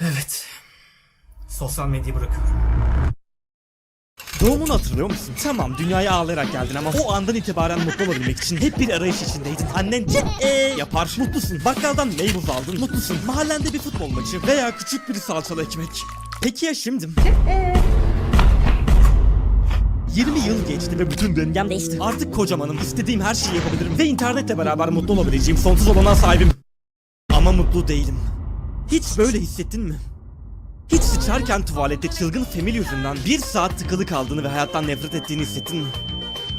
Evet. Sosyal medyayı bırakıyorum. Doğumunu hatırlıyor musun? Tamam dünyaya ağlayarak geldin ama o andan itibaren mutlu olabilmek için hep bir arayış içindeydin. Annen ee yapar. Mutlusun. Bakkaldan meyve aldın. Mutlusun. Mahallende bir futbol maçı veya küçük bir salçalı ekmek. Peki ya şimdi? 20 yıl geçti ve bütün döngem değişti. Artık kocamanım, istediğim her şeyi yapabilirim ve internetle beraber mutlu olabileceğim sonsuz olanağa sahibim. Ama mutlu değilim. Hiç böyle hissettin mi? Hiç sıçarken tuvalette çılgın Femil yüzünden bir saat tıkılı kaldığını ve hayattan nefret ettiğini hissettin mi?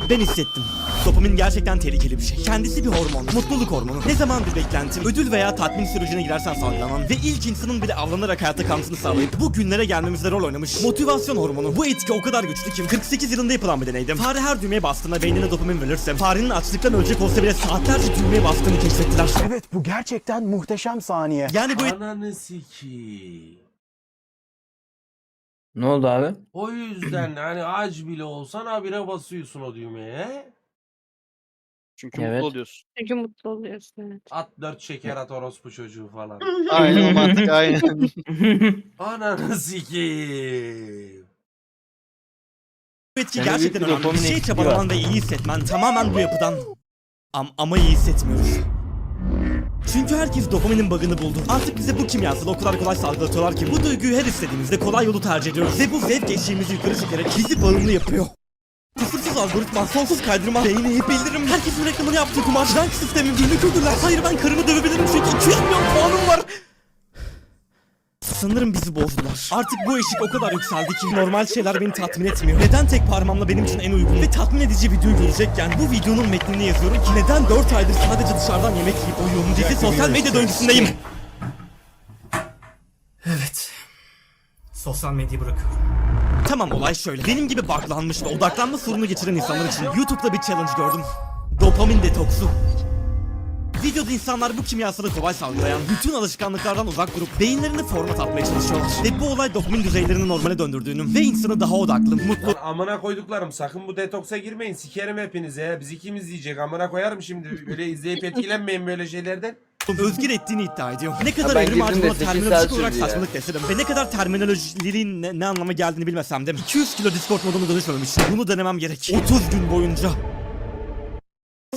Ben hissettim. Dopamin gerçekten tehlikeli bir şey. Kendisi bir hormon, mutluluk hormonu. Ne zaman bir beklentim, ödül veya tatmin sürecine girersen salgılanan ve ilk insanın bile avlanarak hayatta kalmasını sağlayıp bu günlere gelmemizde rol oynamış. Motivasyon hormonu. Bu etki o kadar güçlü ki 48 yılında yapılan bir deneydi. Fare her düğmeye bastığında beynine dopamin verirse farenin açlıktan ölecek olsa bile saatlerce düğmeye bastığını keşfettiler. Evet bu gerçekten muhteşem saniye. Yani bu Ananı sikeyim. Ne oldu abi? O yüzden hani aç bile olsan habire basıyorsun o düğmeye. Çünkü Evet. mutlu oluyorsun. Çünkü mutlu oluyorsun evet. At dört şeker at orospu çocuğu falan. Aynen o mantık aynen. Ananı sikeyim. Bu etki Yani gerçekten büyük bir önemli. Bir dopamin şey çabalaman ve iyi hissetmen tamamen bu yapıdan. Am ama iyi hissetmiyoruz. Çünkü herkes dopaminin bug'ını buldu. Artık bize bu kimyasal o kadar kolay salgılatıyorlar ki bu duyguyu her istediğimizde kolay yolu tercih ediyoruz. Ve bu zevk eşiğimizi yukarı çekerek bizi bağımlı yapıyor. Kusursuz algoritma, sonsuz kaydırma, beğeni, bildirim, herkesin reklamını yaptığı kumar, rank sistemi, günlük ödüller. Hayır ben karımı dövebilirim çünkü 200 milyon puanım var. Sanırım bizi bozdular. Artık bu eşik o kadar yükseldi ki normal şeyler beni tatmin etmiyor. Neden tek parmağımla benim için en uygun ve tatmin edici videoyu görecekken bu videonun metnini yazıyorum ki neden 4 aydır sadece dışarıdan yemek yiyip uyuyorum diye sosyal medya döngüsündeyim. Evet. Sosyal medyayı bırakıyorum. Tamam olay şöyle. Benim gibi baklanmış ve odaklanma sorunu geçiren insanlar için YouTube'da bir challenge gördüm. Dopamin detoksu. Videoda insanlar bu kimyasalı kolay salgılayan bütün alışkanlıklardan uzak durup beyinlerini format atmaya çalışıyorlar. Ve bu olay dopamin düzeylerini normale döndürdüğünü ve insanı daha odaklı, mutlu Lan amına koyduklarım sakın bu detoksa girmeyin sikerim hepinizi ya. Biz ikimiz diyecek amına koyarım şimdi. Böyle izleyip etkilenmeyin böyle şeylerden. Özgür ettiğini iddia ediyor. Ne kadar ben evrim girdim ağacı de buna sekiz terminolojik saat olarak sürdü ya. saçmalık desem ve ne kadar terminolojinin ne, ne anlama geldiğini bilmesem de 200 kilo Discord modunu dönüşmemiş. Bunu denemem gerek. 30 gün boyunca.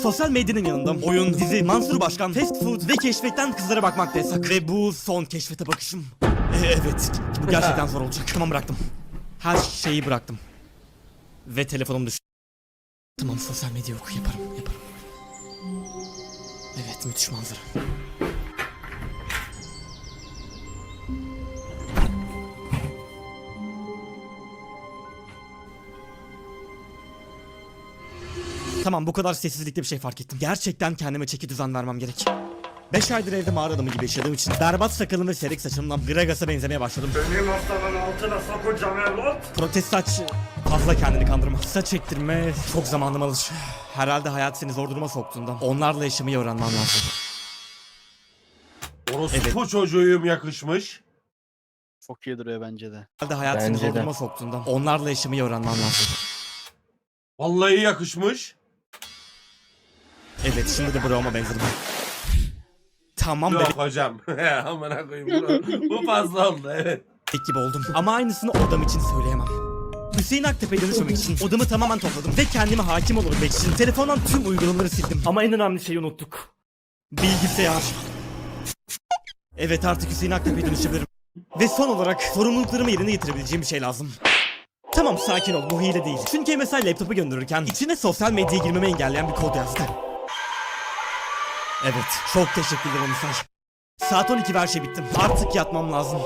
Sosyal medyanın yanında oyun, dizi, Mansur Başkan, fast food ve keşfetten kızlara bakmak da yasak. Ve bu son keşfete bakışım. E, evet, bu gerçekten zor olacak. Tamam bıraktım. Her şeyi bıraktım. Ve telefonum düştü. Tamam sosyal medya yok yaparım yaparım. Evet müthiş manzara. Tamam bu kadar sessizlikte bir şey fark ettim. Gerçekten kendime çeki düzen vermem gerek. 5 aydır evde mağara adamı gibi yaşadığım için berbat sakalım ve serik saçımdan Gragas'a benzemeye başladım. Benim masanın altına sokacağım evlat. Protest saç fazla kendini kandırma. Saç ektirme çok zamanım alır. Herhalde hayat seni zor duruma soktuğundan onlarla yaşamayı öğrenmem lazım. Orospu çocuğuyum yakışmış. Çok iyi duruyor bence de. Herhalde hayat seni Bence zor de. duruma soktuğundan onlarla yaşamayı öğrenmem lazım. Vallahi yakışmış. Evet şimdi de Brown'a benzedim. Tamam Yok bebek hocam. amına koyayım bu, bu fazla oldu evet. gibi oldum. Ama aynısını odam için söyleyemem. Hüseyin Aktepe'ye dönüşmemek için odamı tamamen topladım ve kendime hakim olabilmek için telefondan tüm uygulamaları sildim. Ama en önemli şeyi unuttuk. Bilgisayar. Evet artık Hüseyin Aktepe'ye dönüşebilirim. Ve son olarak sorumluluklarımı yerine getirebileceğim bir şey lazım. Tamam sakin ol bu hile değil. Çünkü MSI laptopu gönderirken içine sosyal medyaya girmemi engelleyen bir kod yazdı. Evet çok teşekkür ederim MSI. Saat 12 ve her şey bittim. Artık yatmam lazım.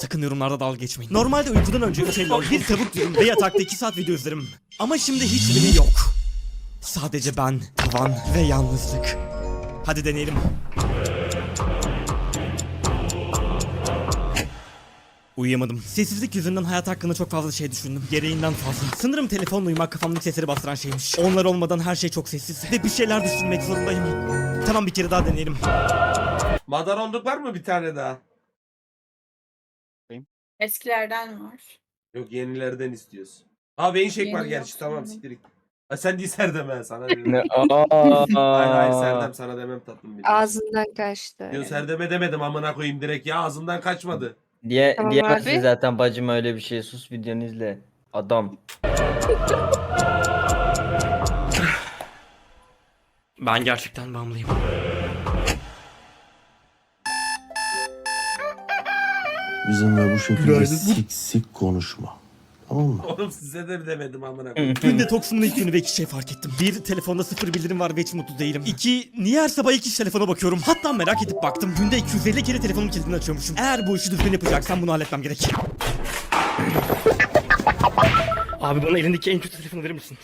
Sakın yorumlarda dalga geçmeyin. Normalde uykudan önce 3 lol, bir tavuk yerim ve yatakta 2 saat video izlerim. Ama şimdi hiçbiri yok. Sadece ben, tavan ve yalnızlık. Hadi deneyelim. Uyuyamadım. Sessizlik yüzünden hayat hakkında çok fazla şey düşündüm. Gereğinden fazla. Sanırım telefonla uyumak kafamdaki sesleri bastıran şeymiş. Onlar olmadan her şey çok sessiz. Ve bir şeyler düşünmek zorundayım. Tamam bir kere daha deneyelim. Madar olduk var mı bir tane daha? Eskilerden var. Yok yenilerden istiyoruz. Aa beyin şek var Yeni gerçi yok, tamam yeni. siktirik. Ha, sen değil Serdem ben sana dedim. Ne? Aa. hayır hayır Serdem sana demem tatlım benim. Ağzından kaçtı. Yo Serdem'e demedim amına koyayım direkt ya ağzından kaçmadı. Diye Tamam diyemezsin abi. zaten bacım öyle bir şey. Sus videonu izle. Adam. Ben gerçekten bağımlıyım. Bizimle bu şekilde sik sik konuşma. Tamam mı? Oğlum size de demedim amına koyayım. Dün detoksumun ilk günü ve iki şey fark ettim. Bir, telefonda sıfır bildirim var ve hiç mutlu değilim. İki, niye her sabah ilk iş telefona bakıyorum? Hatta merak edip baktım. Günde 250 kere telefonun kilidini açıyormuşum. Eğer bu işi düzgün yapacaksam bunu halletmem gerek. Abi bana elindeki en kötü telefonu verir misin?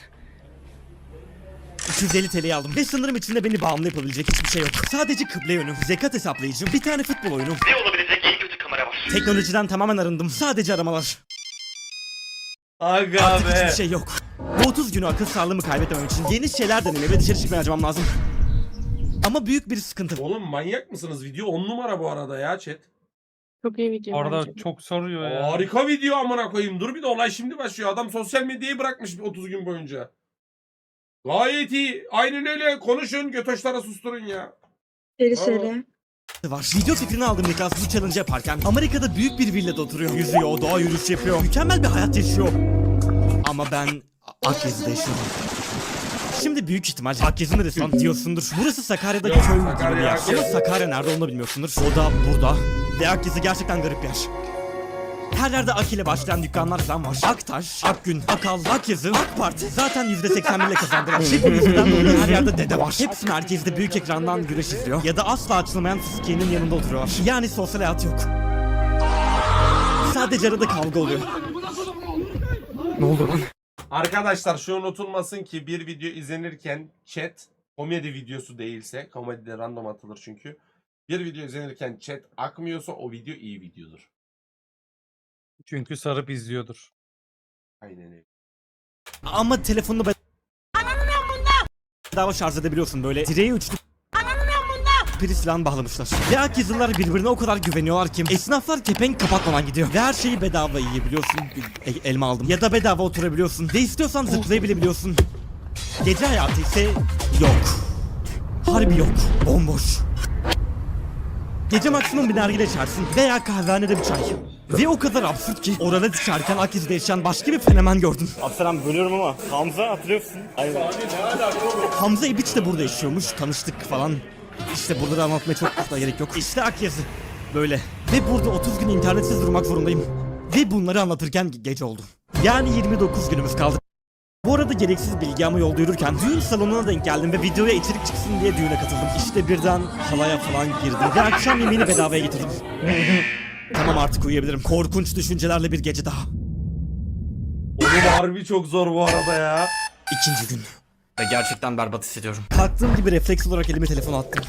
250 TL'yi aldım. Ve sınırım içinde beni bağımlı yapabilecek hiçbir şey yok. Sadece kıble yönü, zekat hesaplayıcım, bir tane futbol oyunu. Ne olabilecek en kötü kamera var. Teknolojiden tamamen arındım. Sadece aramalar. Aga Artık be. hiçbir şey yok. Bu 30 günü akıl sağlığımı kaybetmemem için yeni şeyler denemeye ve dışarı çıkmaya harcamam lazım. Ama büyük bir sıkıntı Oğlum manyak mısınız? Video 10 numara bu arada ya chat. Çok iyi video Orada bence. çok soruyor ya. Harika video amına koyayım. Dur bir de olay şimdi başlıyor. Adam sosyal medyayı bırakmış 30 gün boyunca. Gayet iyi. Aynen öyle. Konuşun. Götoşlara susturun ya. Seri seri. var. Video fikrini aldım Niklas bu challenge yaparken. Amerika'da büyük bir villada oturuyor. Yüzüyor, doğa yürüyüş yapıyor. Mükemmel bir hayat yaşıyor. Ama ben Akyezi'de yaşıyorum. Şimdi büyük ihtimal Akyezi neresi lan diyorsundur. Burası Sakarya'daki Yok, köy gibi Sakarya, bir yer. Ama Sakarya nerede onu da bilmiyorsundur. O da burada. Ve Akyezi gerçekten garip bir yer. Her yerde Ak ile başlayan dükkanlar falan var. Aktaş, Akgün, Akal, Akyazı, AK Parti zaten %81 ile kazandılar. Bu yüzden dolayı her yerde dede var. Hepsi merkezde büyük ekrandan güreş izliyor. Ya da asla açılmayan fıskiyenin yanında oturuyorlar. Yani sosyal hayat yok. Sadece arada kavga oluyor. Ne oldu lan? Arkadaşlar şu unutulmasın ki bir video izlenirken chat komedi videosu değilse komedide random atılır çünkü. Bir video izlenirken chat akmıyorsa o video iyi videodur. Çünkü sarıp izliyordur. Aynen öyle. Ama telefonunu ben... bedava şarj edebiliyorsun böyle. Direğe uçtu. Piri silahını bağlamışlar. Ve Akizliler birbirine o kadar güveniyorlar ki esnaflar kepenk kapatmadan gidiyor. Ve her şeyi bedava yiyebiliyorsun. E- elma aldım. Ya da bedava oturabiliyorsun. Ve istiyorsan zıplayabilebiliyorsun. Gece hayatı ise yok. Harbi yok. Bomboş. Gece maksimum bir nargile içersin veya kahvehanede bir çay. Ve o kadar absürt ki orada içerken Akiz'de yaşayan başka bir fenomen gördüm. Abselam bölüyorum ama Hamza hatırlıyorsun. Aynen. Hamza İbiç de burada yaşıyormuş. Tanıştık falan. İşte burada da anlatmaya çok fazla gerek yok. İşte Akyazı. Böyle. Ve burada 30 gün internetsiz durmak zorundayım. Ve bunları anlatırken ge- gece oldu. Yani 29 günümüz kaldı. Bu arada gereksiz bilgi ama yolda yürürken düğün salonuna denk geldim ve videoya içerik çıksın diye düğüne katıldım. İşte birden halaya falan girdim ve akşam yemeğini bedavaya getirdim. tamam artık uyuyabilirim. Korkunç düşüncelerle bir gece daha. Oğlum harbi çok zor bu arada ya. İkinci gün. Ve gerçekten berbat hissediyorum. Kalktığım gibi refleks olarak elime telefon attım.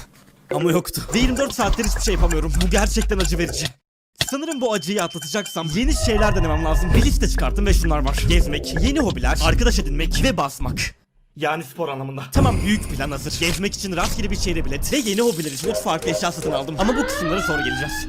Ama yoktu. Ve 24 saattir hiçbir şey yapamıyorum. Bu gerçekten acı verici. Sanırım bu acıyı atlatacaksam yeni şeyler denemem lazım. Bir liste çıkarttım ve şunlar var. Gezmek, yeni hobiler, arkadaş edinmek ve basmak. Yani spor anlamında. Tamam büyük plan hazır. Gezmek için rastgele bir şehre bilet ve yeni hobiler için 3 farklı eşya satın aldım. Ama bu kısımlara sonra geleceğiz.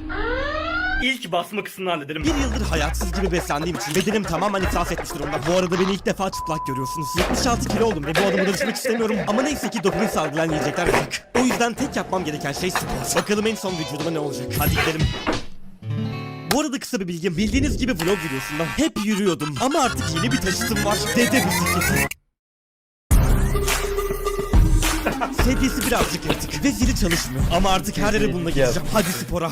İlk basma kısmını hallederim. Bir yıldır hayatsız gibi beslendiğim için bedenim tamamen iflas etmiş durumda. Bu arada beni ilk defa çıplak görüyorsunuz. 76 kilo oldum ve bu adımı dönüşmek istemiyorum. Ama neyse ki dopamin salgılayan yiyecekler yasak. O yüzden tek yapmam gereken şey spor. Bakalım en son vücuduma ne olacak. Hadi gidelim. Bu arada kısa bir bilgim. Bildiğiniz gibi vlog videosunda hep yürüyordum. Ama artık yeni bir taşıtım var. Dede bisikleti. Sedyesi birazcık yırtık ve zili çalışmıyor. Ama artık her yere bununla gideceğim. Hadi spora.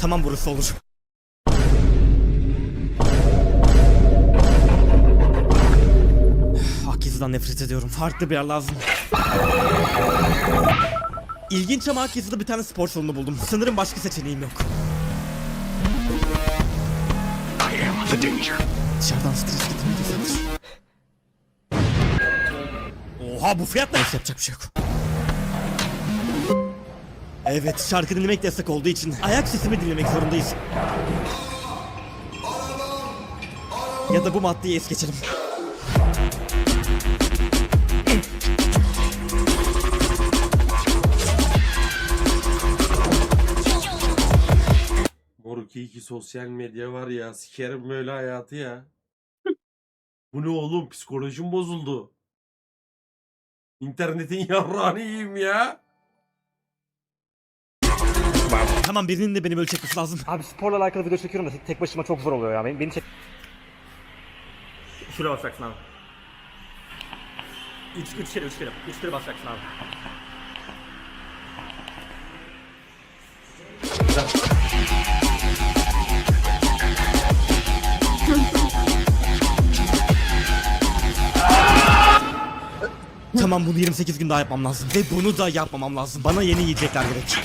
Tamam burası olur. Akiz'den nefret ediyorum. Farklı bir yer lazım. İlginç ama Akiz'de bir tane spor salonu buldum. Sanırım başka seçeneğim yok. Dışarıdan stres getirmek yasaktır. Oha bu fiyat ne? Yapacak bir şey yok. Evet şarkı dinlemek de yasak olduğu için ayak sesimi dinlemek zorundayız. Ya da bu maddeyi es geçelim. İyi ki sosyal medya var ya. Sikerim böyle hayatı ya. Bu ne oğlum? Psikolojim bozuldu. İnternetin yarrağını yiyeyim ya. Tamam birinin de beni böyle çekmesi lazım. Abi sporla alakalı video çekiyorum da tek başıma çok zor oluyor ya. Beni, beni çek... Şuraya basacaksın abi. Üç, üç kere, üç kere. Üç kere basacaksın abi. Tamam bunu 28 gün daha yapmam lazım. Ve bunu da yapmamam lazım. Bana yeni yiyecekler gerek.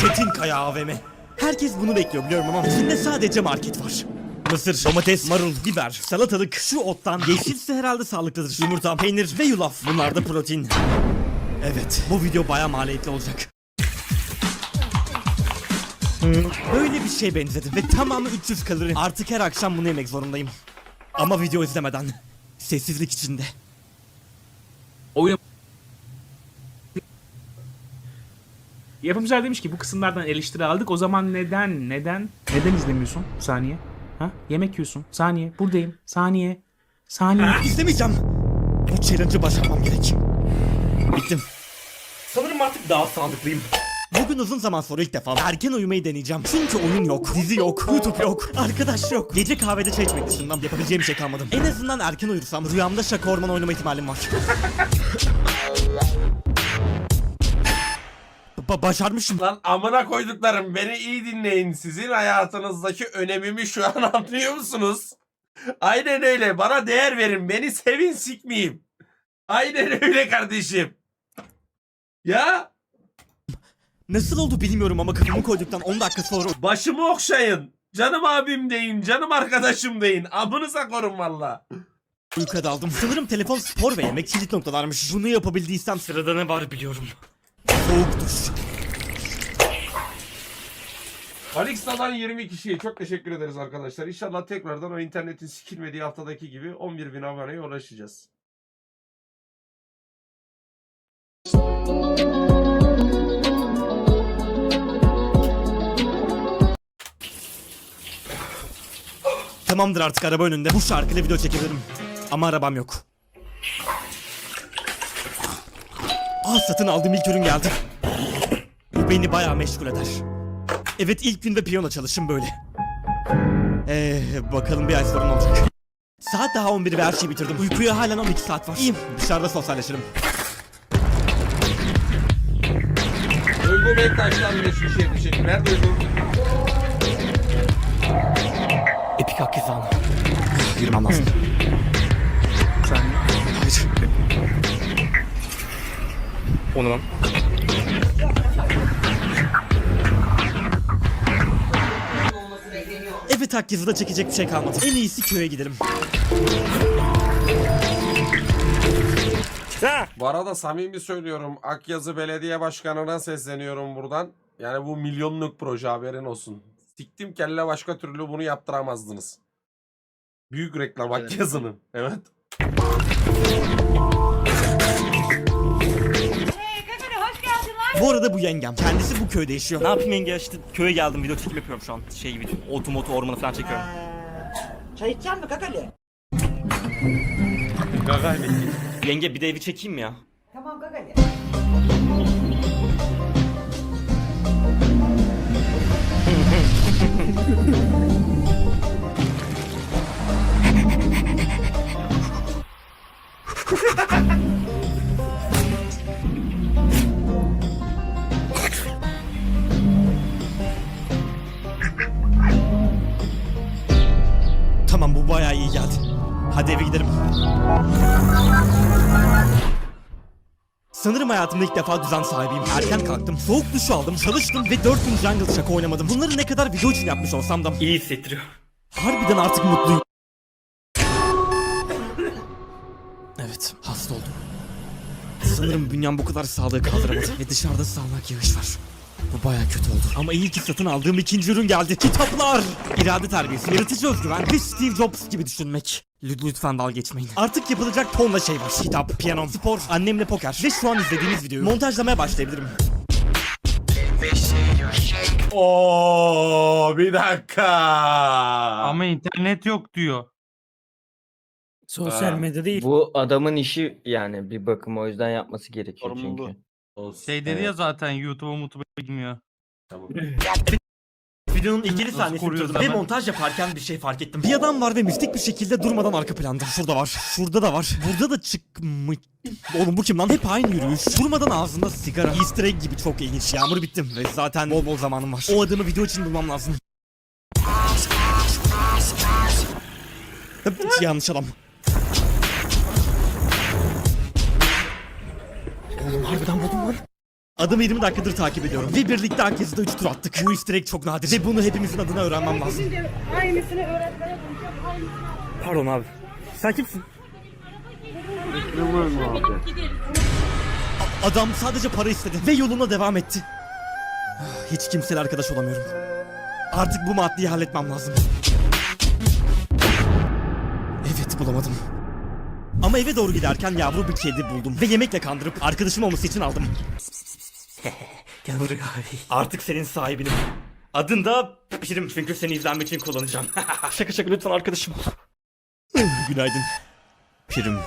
Çetin Kaya AVM. Herkes bunu bekliyor biliyorum ama içinde sadece market var. Mısır, domates, marul, biber, salatalık, şu ottan, yeşilse herhalde sağlıklıdır. Yumurta, peynir ve yulaf. Bunlar da protein. Evet, bu video baya maliyetli olacak. Böyle bir şey benzedi ve tamamı 300 kalori. Artık her akşam bunu yemek zorundayım. Ama video izlemeden. Sessizlik içinde. Yapımcılar demiş ki bu kısımlardan eleştiri aldık. O zaman neden neden neden izlemiyorsun? Saniye. Ha? Yemek yiyorsun. Saniye. Buradayım. Saniye. Saniye. İzlemeyeceğim. Bu challenge'ı başarmam gerek. Bittim. Sanırım artık daha sağlıklıyım. Bugün uzun zaman sonra ilk defa erken uyumayı deneyeceğim. Çünkü oyun yok, dizi yok, YouTube yok, arkadaş yok. Gece kahvede çay içmek dışında yapabileceğim şey kalmadı. En azından erken uyursam rüyamda şaka orman oynama ihtimalim var. Ba- başarmışım. Lan amına koyduklarım beni iyi dinleyin. Sizin hayatınızdaki önemimi şu an anlıyor musunuz? Aynen öyle. Bana değer verin. Beni sevin sikmeyeyim. Aynen öyle kardeşim. Ya Nasıl oldu bilmiyorum ama kafamı koyduktan 10 dakika sonra başımı okşayın. Canım abim deyin. Canım arkadaşım deyin. Amınıza korun valla. uykuya daldım. Sanırım telefon, spor ve yemek kilit noktalarmış. Bunu yapabildiysem Sırada ne var biliyorum. soğuk duş. Alixa'dan 20 kişiye çok teşekkür ederiz arkadaşlar. İnşallah tekrardan o internetin sikilmediği haftadaki gibi 11 bin aboneye ulaşacağız. Tamamdır artık araba önünde. Bu şarkıyla video çekebilirim. Ama arabam yok. Aa satın aldığım ilk ürün geldi. Bu beni bayağı meşgul eder. Evet ilk günde piyano çalışım böyle. Eee bakalım bir ay sonra ne olacak. Saat daha 11 ve her şeyi bitirdim. Uykuya halen 12 saat var. İyiyim. Dışarıda sosyalleşirim. Duygu Bektaş'tan 5 kişiye teşekkürler. Duygu. Hesabı. Yürümem lazım. Hayır. Onu lan. Evet Akyazı'da çekecek bir şey kalmadı. En iyisi köye gidelim. Bu arada samimi söylüyorum. Akyazı Belediye Başkanı'na sesleniyorum buradan. Yani bu milyonluk proje haberin olsun. Siktim kelle başka türlü bunu yaptıramazdınız. Büyük reklam Evet. Akyazı'nın. Evet. Bu arada bu yengem. Kendisi bu köyde yaşıyor. Ne yapayım yenge işte köye geldim video çekim yapıyorum şu an. Şey gibi otu motu ormanı falan çekiyorum. Çay içecek mi kakali? Gagali. Yenge bir de evi çekeyim mi ya? Tamam kakali. Tamam bu bayağı iyi geldi. Hadi eve gidelim. Sanırım hayatımda ilk defa düzen sahibiyim. Erken kalktım, soğuk duş aldım, çalıştım ve 4 gün jungle şaka oynamadım. Bunları ne kadar video için yapmış olsam da İyi hissettiriyor. harbiden artık mutluyum. Evet, hasta oldum. Sanırım bünyem bu kadar sağlığı kaldıramadı ve dışarıda sağanak yağış var. Bu baya kötü oldu. Ama iyi ki satın aldığım ikinci ürün geldi. Kitaplar! İrade terbiyesi, yaratıcı özgüven ve Steve Jobs gibi düşünmek. Lüt- Lütfen dalga geçmeyin. Artık yapılacak tonla şey var. Kitap, piyano, spor, annemle poker ve şu an izlediğiniz videoyu montajlamaya başlayabilirim. Oo bir dakika. Ama internet yok diyor. Sosyal medya değil. Bu adamın işi yani bir bakıma o yüzden yapması gerekiyor Sorumluluğu. çünkü. Şey dedi ya zaten YouTube'a mutuba bilmiyor. Tamam. Videonun ilgili sahnesini bitirdim ve montaj yaparken bir şey fark ettim. Bir adam var ve mistik bir şekilde durmadan arka planda. Şurada var, şurada da var, burada da çıkmış... Oğlum bu kim lan? Hep aynı yürüyüş. Durmadan ağzında sigara. Easter egg gibi çok ilginç. Yağmur bittim ve zaten bol bol zamanım var. O adamı video için bulmam lazım. Yanlış adam. Oğlum harbiden buldum lan. Adamı 20 dakikadır takip ediyorum ve birlikte herkesi 3 tur attık. Bu easter egg çok nadir ve bunu hepimizin adına öğrenmem lazım. Aynısını öğretmene bulacağım. Aynısını. Pardon abi. Sen kimsin? A- Adam sadece para istedi ve yoluna devam etti. Hiç kimseyle arkadaş olamıyorum. Artık bu maddeyi halletmem lazım. Evet bulamadım. Ama eve doğru giderken yavru bir kedi buldum ve yemekle kandırıp arkadaşım olması için aldım. Gel buraya abi. Artık senin sahibinim. Adın da Pirim çünkü seni izlenmek için kullanacağım. şaka şaka lütfen arkadaşım ol. Günaydın. Pirim.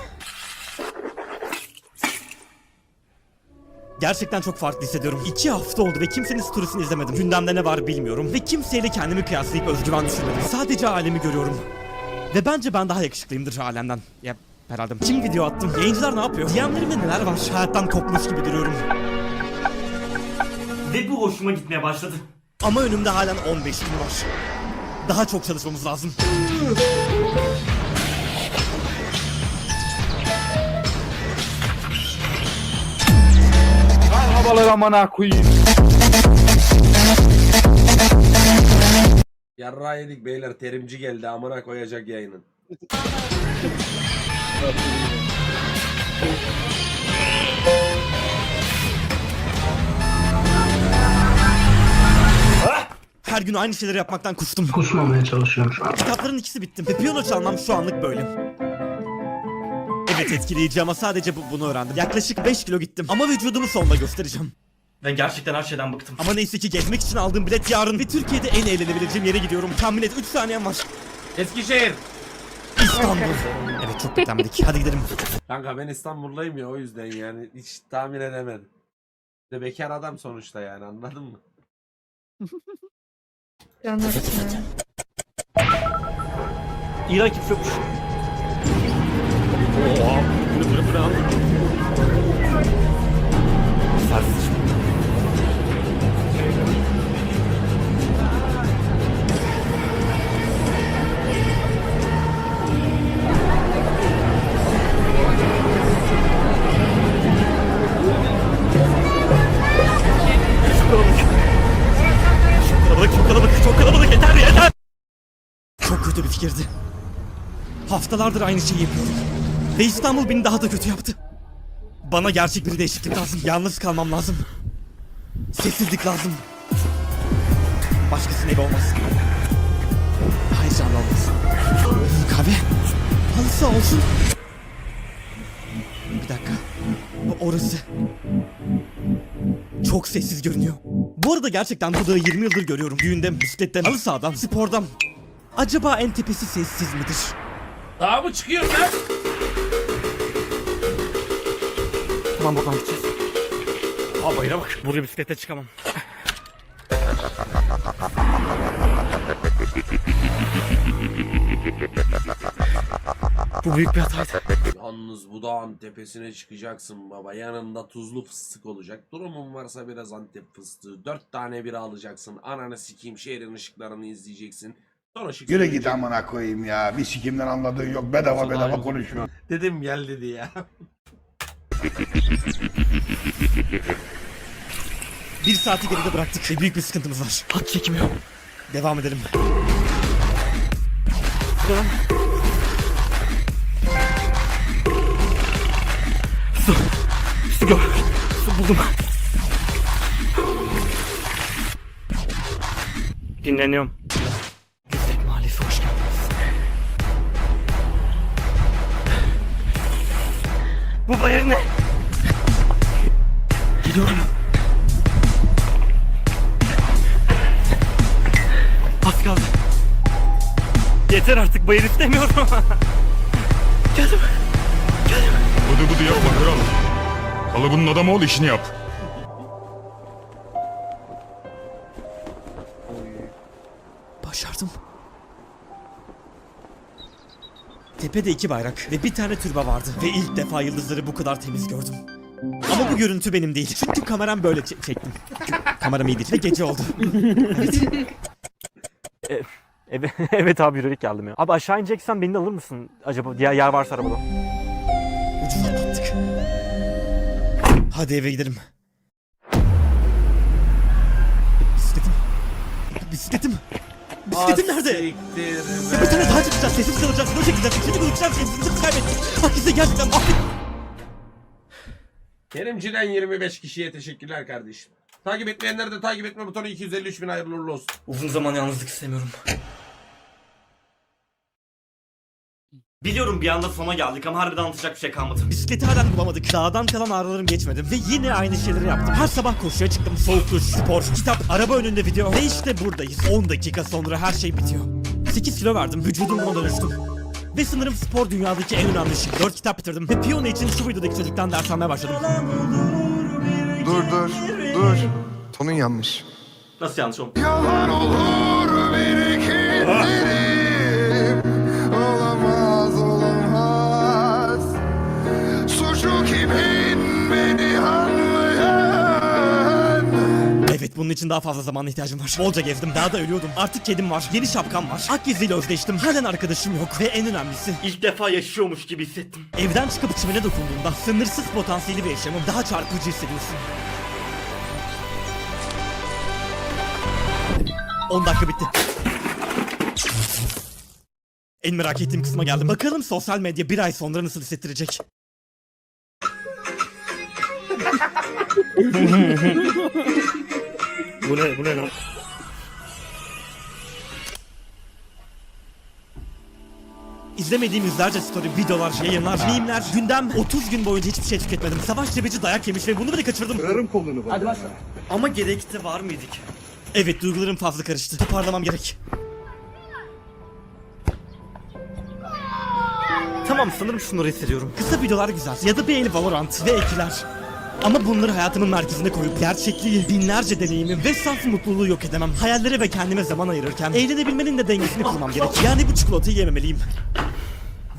Gerçekten çok farklı hissediyorum. İki hafta oldu ve kimsenin storiesini izlemedim. Gündemde ne var bilmiyorum. Ve kimseyle kendimi kıyaslayıp özgüven düşürmedim. Sadece alemi görüyorum. Ve bence ben daha yakışıklıyımdır alemden. Ya herhalde. Kim video attım? Yayıncılar ne yapıyor? DM'lerimde neler var? Hayattan kopmuş gibi duruyorum. Ve bu hoşuma gitmeye başladı. Ama önümde halen 15 gün var. Daha çok çalışmamız lazım. Yarra yedik beyler terimci geldi amına koyacak yayının. Her gün aynı şeyleri yapmaktan kustum. Kusmamaya çalışıyorum şu an. Kitapların ikisi bitti. Ve piyano çalmam şu anlık böyle. Evet etkileyici ama sadece bu, bunu öğrendim. Yaklaşık 5 kilo gittim. Ama vücudumu sonunda göstereceğim. Ben gerçekten her şeyden bıktım. Ama neyse ki gezmek için aldığım bilet yarın. Ve Türkiye'de en eğlenebileceğim yere gidiyorum. Tahmin et 3 saniyem var. Eskişehir. İstanbul. Evet çok beklenmedik. Hadi gidelim. Kanka ben İstanbulluyum ya o yüzden yani hiç tahmin edemedim. Bir De bekar adam sonuçta yani anladın mı? İran kimse yokmuş. Oha. Bu ne bu ne bu ne kötü bir fikirdi. Haftalardır aynı şeyi yapıyorum. Ve İstanbul beni daha da kötü yaptı. Bana gerçek bir değişiklik lazım. Yalnız kalmam lazım. Sessizlik lazım. Başkasının evi olmaz. Hayır canlı olmaz. Kahve. Halısı olsun. Bir dakika. Orası. Çok sessiz görünüyor. Bu arada gerçekten bu dağı 20 yıldır görüyorum. Düğünde, bisikletten, halı sahadan, spordan. Acaba en tepesi sessiz midir? Daha mı çıkıyor lan? Tamam buradan gideceğiz. Aa bayıra bak. Buraya bisiklete çıkamam. Bu büyük bir hataydı. Yalnız bu dağın tepesine çıkacaksın baba. Yanında tuzlu fıstık olacak. Durumun varsa biraz antep fıstığı. Dört tane bira alacaksın. Ananı sikeyim şehrin ışıklarını izleyeceksin. Sonra şık Yürü git amına koyayım ya. Bir sikimden anladığın yok. Bedava bedava konuşuyor. Dedim gel dedi ya. Bir saati geride bıraktık ve büyük bir sıkıntımız var. Hat çekmiyor. Devam edelim. Devam. Su. Su gör. Su buldum. Dinleniyorum. Bu bayır ne? Gidiyorum. Az kaldı. Yeter artık bayır istemiyorum. Geldim. Bıdı bıdı yapma kral. Kalıbının adamı ol işini yap. Tepede iki bayrak ve bir tane türbe vardı. Ve ilk defa yıldızları bu kadar temiz gördüm. Ama bu görüntü benim değil. Çünkü kameram böyle çe- çektim. Kameram iyi değil ve gece oldu. Evet, evet abi yürüyerek geldim ya. Abi aşağı ineceksen beni de alır mısın acaba? Diğer yer varsa arabada. Ucuz atlattık. Hadi eve gidelim. Bisikletim. Bisikletim. Bisikletim nerede? Siktir Ya bir tane daha çıkacağız, sessiz kalacağız, video çekeceğiz, şimdi buluşacağız, kendimizi kaybettik. Herkese gerçekten affet. Kerimci'den 25 kişiye teşekkürler kardeşim. Takip etmeyenler de takip etme butonu 253 bin hayırlı uğurlu olsun. Uzun zaman yalnızlık istemiyorum. Biliyorum bir anda sona geldik ama harbiden anlatacak bir şey kalmadı. Bisikleti halen bulamadık. Dağdan kalan ağrılarım geçmedi. Ve yine aynı şeyleri yaptım. Her sabah koşuya çıktım. Soğuk duş, spor, kitap, araba önünde video. Ve işte buradayız. 10 dakika sonra her şey bitiyor. 8 kilo verdim. Vücudum buna dönüştüm. Ve sanırım spor dünyadaki en önemli şey. 4 kitap bitirdim. Ve piyano için şu videodaki çocuktan ders almaya başladım. Dur dur dur. Tonun yanlış. Nasıl yanlış oğlum? Yalan olur birikimlerim. Bunun için daha fazla zamana ihtiyacım var. Bolca gezdim. Daha da ölüyordum. Artık kedim var. Yeni şapkam var. Akgezi'yle özleştim. Halen arkadaşım yok. Ve en önemlisi İlk defa yaşıyormuş gibi hissettim. Evden çıkıp çimene dokunduğunda sınırsız potansiyeli bir yaşamı daha çarpıcı hissediyorsun. 10 dakika bitti. En merak ettiğim kısma geldim. Bakalım sosyal medya bir ay sonra nasıl hissettirecek? Bu ne, bu ne lan? İzlemediğim yüzlerce story, videolar, yayınlar, mimler, gündem 30 gün boyunca hiçbir şey tüketmedim. Savaş cebeci dayak yemiş ve bunu bile kaçırdım. Ama gerekti var mıydık? Evet duygularım fazla karıştı. Toparlamam gerek. Tamam sanırım şunları hissediyorum. Kısa videolar güzel ya da bir el Valorant ve ekler. Ama bunları hayatımın merkezine koyup gerçekliği, binlerce deneyimi ve saf mutluluğu yok edemem. Hayallere ve kendime zaman ayırırken eğlenebilmenin de dengesini kurmam gerek. Yani bu çikolatayı yememeliyim.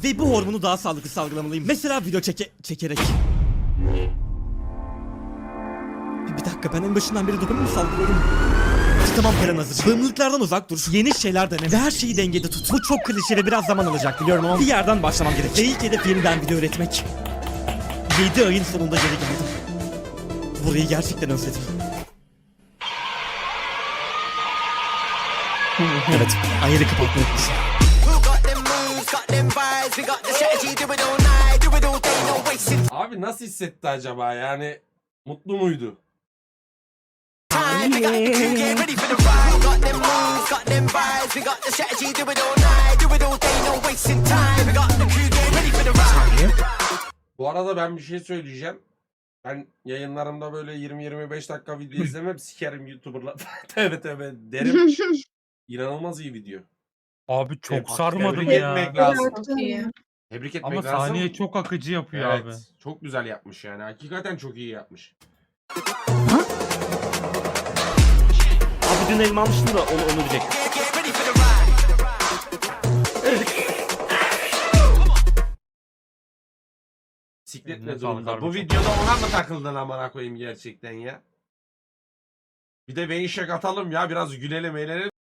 Ve bu hormonu daha sağlıklı salgılamalıyım. Mesela video çeke çekerek. Bir, dakika ben en başından beri dopamin mi salgılıyorum? Tamam paran hazır. Bağımlılıklardan uzak dur. Yeni şeyler dene ve her şeyi dengede tut. Bu çok klişe ve biraz zaman alacak biliyorum ama bir yerden başlamam gerek. Ve ilk hedef yeniden video üretmek. 7 ayın sonunda geri geldim. Burayı gerçekten özledim. evet, ayarı kapatmayı. Abi nasıl hissetti acaba yani? Mutlu muydu? Bu arada ben bir şey söyleyeceğim. Ben yayınlarımda böyle 20-25 dakika video izlemem sikerim YouTuber'la. tövbe tövbe derim. İnanılmaz iyi video. Abi çok Tebrik- sarmadım tebrik ya. etmek lazım. Çok iyi. Tebrik etmek Ama lazım. saniye çok akıcı yapıyor evet, abi. Çok güzel yapmış yani. Hakikaten çok iyi yapmış. Abi dün elma almıştım da onu, onu diyecek. Sikletle harbi Bu videoda ona mı takıldın amına koyayım gerçekten ya? Bir de Veyşek atalım ya biraz gülelim eğlenelim.